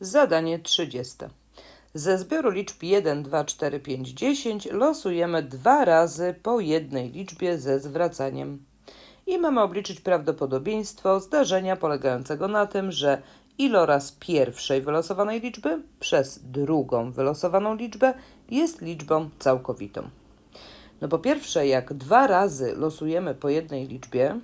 Zadanie 30. Ze zbioru liczb 1, 2, 4, 5, 10 losujemy dwa razy po jednej liczbie ze zwracaniem. I mamy obliczyć prawdopodobieństwo zdarzenia polegającego na tym, że iloraz pierwszej wylosowanej liczby przez drugą wylosowaną liczbę jest liczbą całkowitą. No po pierwsze, jak dwa razy losujemy po jednej liczbie,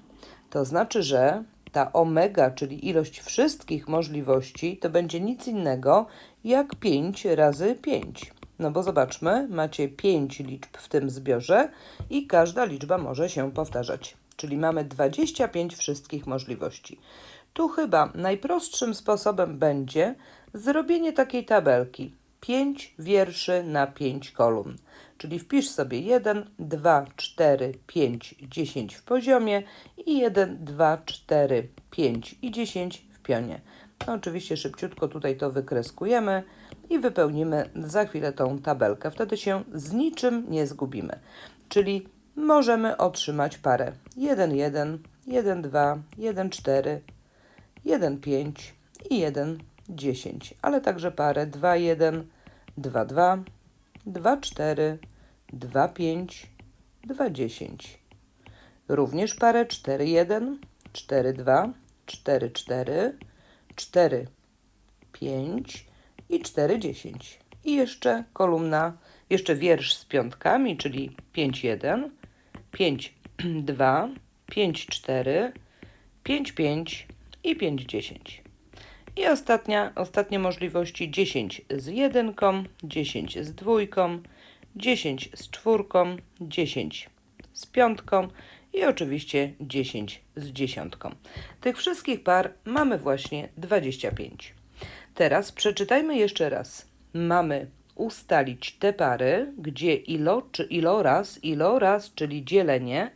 to znaczy, że ta omega, czyli ilość wszystkich możliwości, to będzie nic innego jak 5 razy 5. No bo zobaczmy, macie 5 liczb w tym zbiorze i każda liczba może się powtarzać. Czyli mamy 25 wszystkich możliwości. Tu chyba najprostszym sposobem będzie zrobienie takiej tabelki. 5 wierszy na 5 kolumn. Czyli wpisz sobie 1, 2, 4, 5, 10 w poziomie i 1, 2, 4, 5 i 10 w pionie. No, oczywiście szybciutko tutaj to wykreskujemy i wypełnimy za chwilę tą tabelkę. Wtedy się z niczym nie zgubimy. Czyli możemy otrzymać parę 1, 1, 1, 2, 1, 4, 1, 5 i 1, 10, ale także parę 2, 1, 2, 2, 2, 4, 2, 5, 2, 10. Również parę 4, 1, 4, 2, 4, 4, 4, 5 i 4, 10. I jeszcze kolumna, jeszcze wiersz z piątkami, czyli 5, 1, 5, 2, 5, 4, 5, 5 i 5, 10. I ostatnia, ostatnie możliwości 10 z jedynką, 10 z dwójką, 10 z czwórką, 10 z piątką i oczywiście 10 z dziesiątką. Tych wszystkich par mamy właśnie 25. Teraz przeczytajmy jeszcze raz. Mamy ustalić te pary, gdzie ilo czy iloraz, iloraz, czyli dzielenie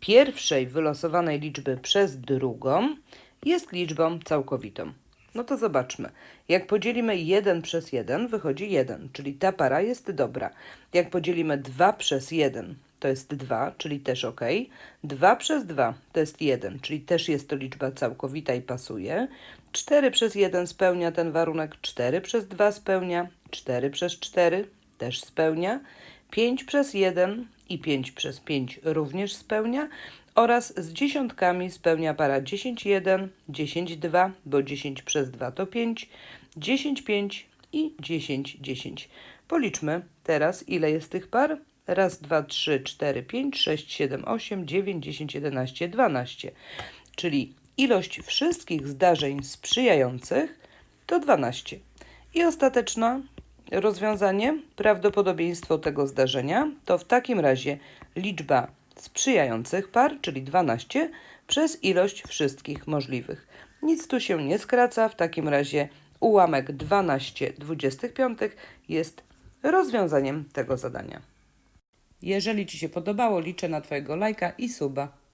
pierwszej wylosowanej liczby przez drugą jest liczbą całkowitą. No to zobaczmy. Jak podzielimy 1 przez 1, wychodzi 1, czyli ta para jest dobra. Jak podzielimy 2 przez 1, to jest 2, czyli też ok. 2 przez 2 to jest 1, czyli też jest to liczba całkowita i pasuje. 4 przez 1 spełnia ten warunek, 4 przez 2 spełnia, 4 przez 4 też spełnia, 5 przez 1 i 5 przez 5 również spełnia oraz z dziesiątkami spełnia para 10, 1, 10, 2, bo 10 przez 2 to 5, 10, 5 i 10, 10. Policzmy teraz, ile jest tych par. Raz, dwa, trzy, cztery, pięć, sześć, siedem, osiem, dziewięć, dziesięć, jedenaście, dwanaście. Czyli ilość wszystkich zdarzeń sprzyjających to 12. I ostateczne rozwiązanie, prawdopodobieństwo tego zdarzenia to w takim razie liczba sprzyjających par, czyli 12, przez ilość wszystkich możliwych. Nic tu się nie skraca, w takim razie ułamek 12 25 jest rozwiązaniem tego zadania. Jeżeli Ci się podobało, liczę na Twojego lajka i suba.